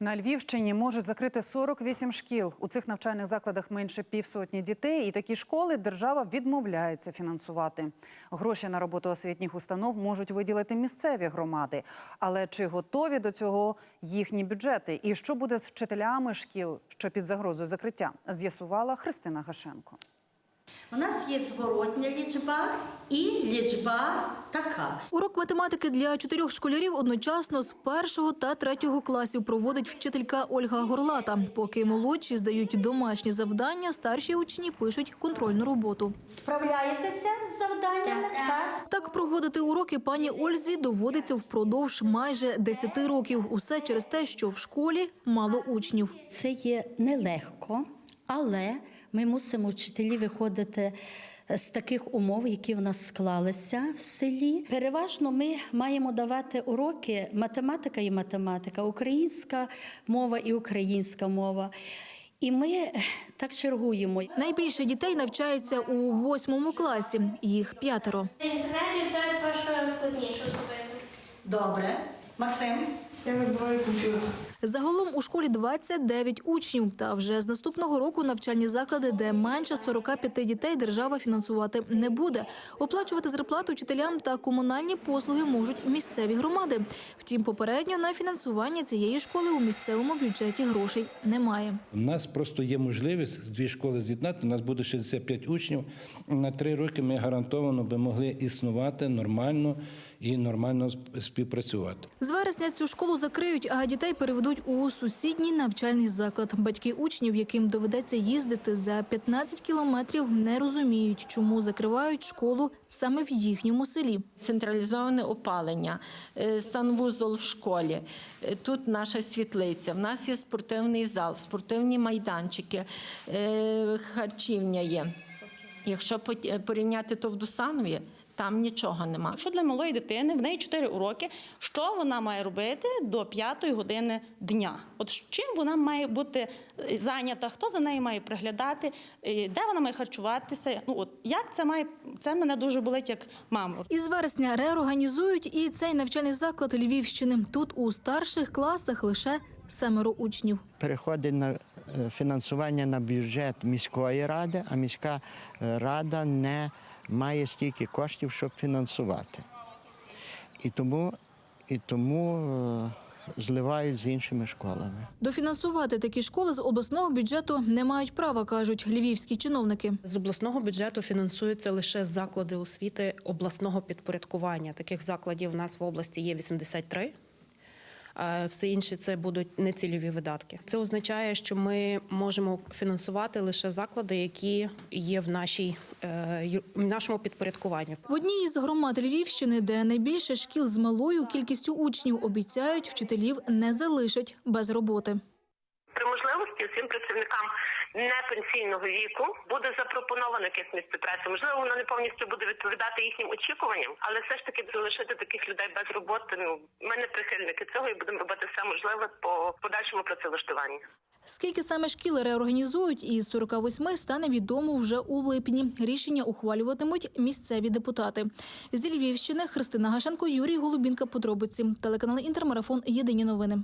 На Львівщині можуть закрити 48 шкіл. У цих навчальних закладах менше півсотні дітей, і такі школи держава відмовляється фінансувати. Гроші на роботу освітніх установ можуть виділити місцеві громади. Але чи готові до цього їхні бюджети? І що буде з вчителями шкіл, що під загрозою закриття? З'ясувала Христина Гашенко. У нас є зворотня лічба і лічба така. Урок математики для чотирьох школярів одночасно з першого та третього класів проводить вчителька Ольга Горлата. Поки молодші здають домашні завдання, старші учні пишуть контрольну роботу. Справляєтеся з завданнями? Так. Так проводити уроки пані Ользі доводиться впродовж майже 10 років. Усе через те, що в школі мало учнів. Це є нелегко, але ми мусимо вчителі виходити з таких умов, які в нас склалися в селі. Переважно ми маємо давати уроки математика і математика, українська мова і українська мова. І ми е, так чергуємо. Найбільше дітей навчається у восьмому класі. Їх п'ятеро. Це трошки складніше зробити. Добре, Максим. Я вибираю комп'ютер. Загалом у школі 29 учнів. Та вже з наступного року навчальні заклади, де менше 45 дітей, держава фінансувати не буде. Оплачувати зарплату вчителям та комунальні послуги можуть місцеві громади. Втім, попередньо на фінансування цієї школи у місцевому бюджеті грошей немає. У нас просто є можливість дві школи з'єднати. У нас буде 65 учнів. На три роки ми гарантовано би могли існувати нормально і нормально співпрацювати. З вересня цю школу закриють, а дітей переведуть у сусідній навчальний заклад. Батьки учнів, яким доведеться їздити за 15 кілометрів, не розуміють, чому закривають школу саме в їхньому селі. централізоване опалення, е, санвузол в школі. Е, Тут наша світлиця. В нас є спортивний зал, спортивні майданчики, е, харчівня є. Якщо порівняти то в Дусанові, там нічого нема. Що для малої дитини в неї 4 уроки, що вона має робити до 5 години дня? От чим вона має бути е, зайнята, хто за нею має приглядати, де вона має харчуватися? Ну от як це має це мене дуже болить як маму. Із вересня реорганізують і цей навчальний заклад Львівщини. Тут у старших класах лише семеро учнів. переходить на е, фінансування на бюджет міської ради, а міська е, рада не має стільки коштів, щоб фінансувати. І тому, і тому е, зливають з іншими школами. Дофінансувати такі школи з обласного бюджету не мають права, кажуть львівські чиновники. З обласного бюджету фінансуються лише заклади освіти обласного підпорядкування. Таких закладів в нас в області є 83. Е, Все інше це будуть нецільові видатки. Це означає, що ми можемо фінансувати лише заклади, які є в нашій е, в нашому підпорядкуванні. В одній із громад Львівщини, де найбільше шкіл з малою кількістю учнів, обіцяють, вчителів не залишать без роботи. Всім працівникам непенсійного віку буде запропоновано якесь місце праці. Можливо, воно не повністю буде відповідати їхнім очікуванням, але все ж таки залишити таких людей без роботи. Ну ми не прихильники цього і будемо робити все можливе по подальшому працевлаштуванню. Скільки саме шкіл реорганізують із 48 стане відомо вже у липні. Рішення ухвалюватимуть місцеві депутати. Зі Львівщини Христина Гашенко, Юрій Голубінка. Подробиці. Телеканал Інтермарафон. Єдині новини.